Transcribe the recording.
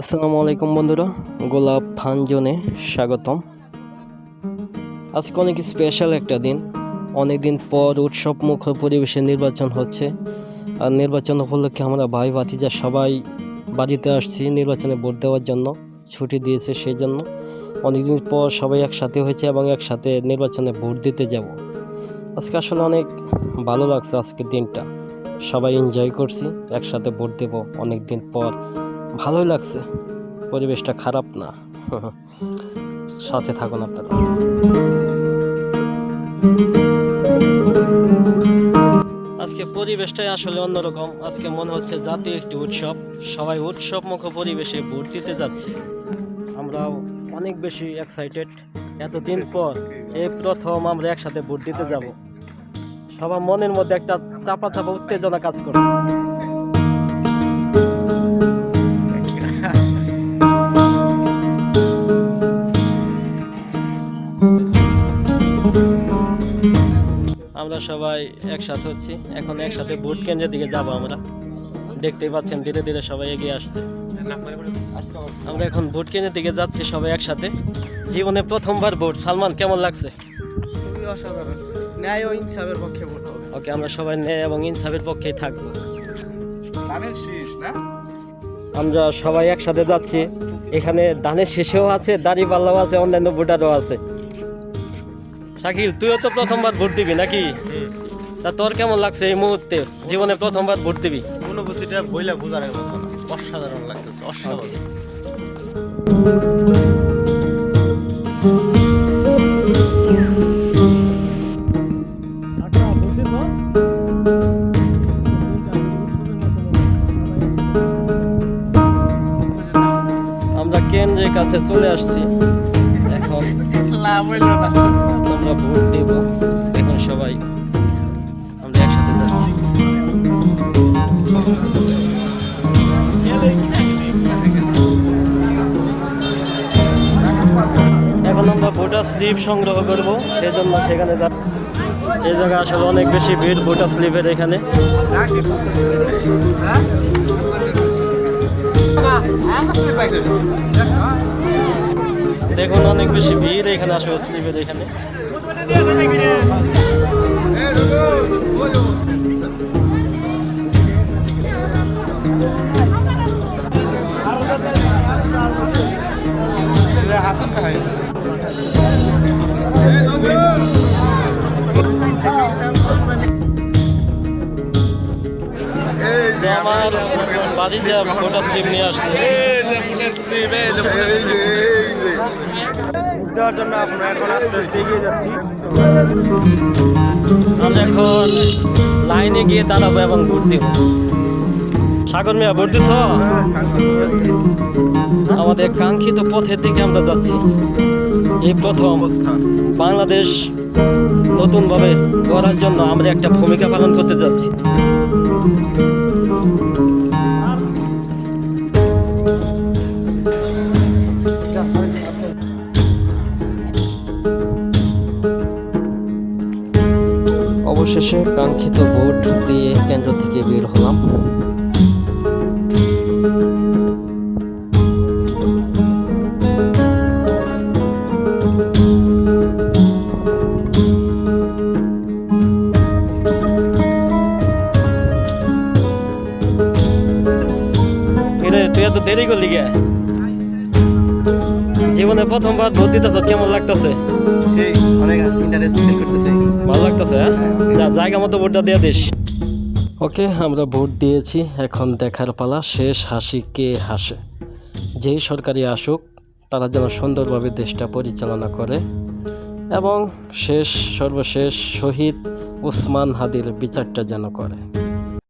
আসসালামু আলাইকুম, বন্ধুরা। গোলাপ ফান জোনে স্বাগতম। আজকে অনেক স্পেশাল একটা দিন। অনেক দিন পর উৎসব মুখর পরিবেশে নির্বাচন হচ্ছে। আর নির্বাচন উপলক্ষে আমরা ভাই ভাতিজা সবাই বাড়িতে আসছি নির্বাচনে ভোট দেওয়ার জন্য। ছুটি দিয়েছে সেই জন্য অনেকদিন পর সবাই একসাথে হয়েছে এবং একসাথে নির্বাচনে ভোট দিতে যাব। আজকে আসলে অনেক ভালো লাগছে আজকের দিনটা। সবাই এনজয় করছি, একসাথে ভোট দেব অনেক দিন পর। ভালোই লাগছে। পরিবেশটা খারাপ না। সাথে থাকুন আপনারা। আজকে পরিবেশটাই আসলে অন্যরকম। আজকে মনে হচ্ছে জাতীয় একটি উৎসব। সবাই উৎসব মুখ পরিবেশে ভোট দিতে যাচ্ছে। আমরাও অনেক বেশি এক্সাইটেড এতদিন পর এই প্রথম আমরা একসাথে ভোট দিতে যাব। সবার মনের মধ্যে একটা চাপা চাপা উত্তেজনা কাজ করে। আমরা সবাই একসাথে হচ্ছি। এখন একসাথে ভোট কেন্দ্রের দিকে যাব আমরা। দেখতেই পাচ্ছেন ধীরে ধীরে সবাই এগিয়ে আসছে। আমরা এখন ভোট কেন্দ্রের দিকে যাচ্ছি সবাই একসাথে। জীবনে প্রথমবার ভোট সালমান কেমন লাগছে? খুবই অসাধারণ। ন্যায় ও ইনসাফের পক্ষে ভোট হবে। ওকে আমরা সবাই ন্যায় এবং ইনসাফের পক্ষেই থাকব। ধানের শীষ না? আমরা সবাই একসাথে যাচ্ছি। এখানে ধানের শেষেও আছে দাড়ি পাল্লাও আছে অন্যান্য ভোটারও আছে। শাকিল তুইও তো প্রথমবার ভোট দিবি নাকি? তা তোর কেমন লাগছে এই মুহূর্তে? জীবনে প্রথমবার ভোট দিবি? অনুভূতিটা বইলা বোঝানোর মতো না অসাধারণ লাগতেছে অসাধারণ। আমরা কেন্দ্রের কাছে চলে আসছি। এখন লাভ হইল না। আমরা ভোট দেব। এখন সবাই আমরা একসাথে যাচ্ছি। এখন আমরা ভোটার স্লিপ সংগ্রহ করব সেই জন্য সেখানে এই জায়গায় আসলে অনেক বেশি ভিড় ভোটার স্লিপের এখানে। দেখুন, অনেক বেশি ভিড় এখানে আসলে স্লিপের এখানে। হাসান ভাই আমার বাড়িতে ভোটার স্লিপ নিয়ে আসছে। দেওয়ার জন্য আমরা এখন আস্তে আস্তে এগিয়ে যাচ্ছি। আমরা এখন লাইনে গিয়ে দাঁড়াবো এবং ভোট দিব। সাগর মিয়া ভোট দিছ? আমাদের কাঙ্ক্ষিত পথের দিকে আমরা যাচ্ছি। এই প্রথম অবস্থান বাংলাদেশ নতুনভাবে গড়ার জন্য আমরা একটা ভূমিকা পালন করতে যাচ্ছি। অবশেষে কাঙ্ক্ষিত ভোট দিয়ে কেন্দ্র থেকে বের হলাম। তুই এত দেরি করলি গে জীবনে প্রথমবার ভোট দিতেছ কেমন লাগতেছে? সেই অনেক ইন্টারেস্ট ফিল করতেছে। ভালো লাগতেছে হ্যাঁ? জায়গা মতো ভোটটা দিয়ে দিস। ওকে আমরা ভোট দিয়েছি এখন দেখার পালা শেষ হাসি কে হাসে? যেই সরকারি আসুক তারা যেন সুন্দরভাবে দেশটা পরিচালনা করে। এবং শেষ সর্বশেষ শহীদ উসমান হাদির বিচারটা যেন করে।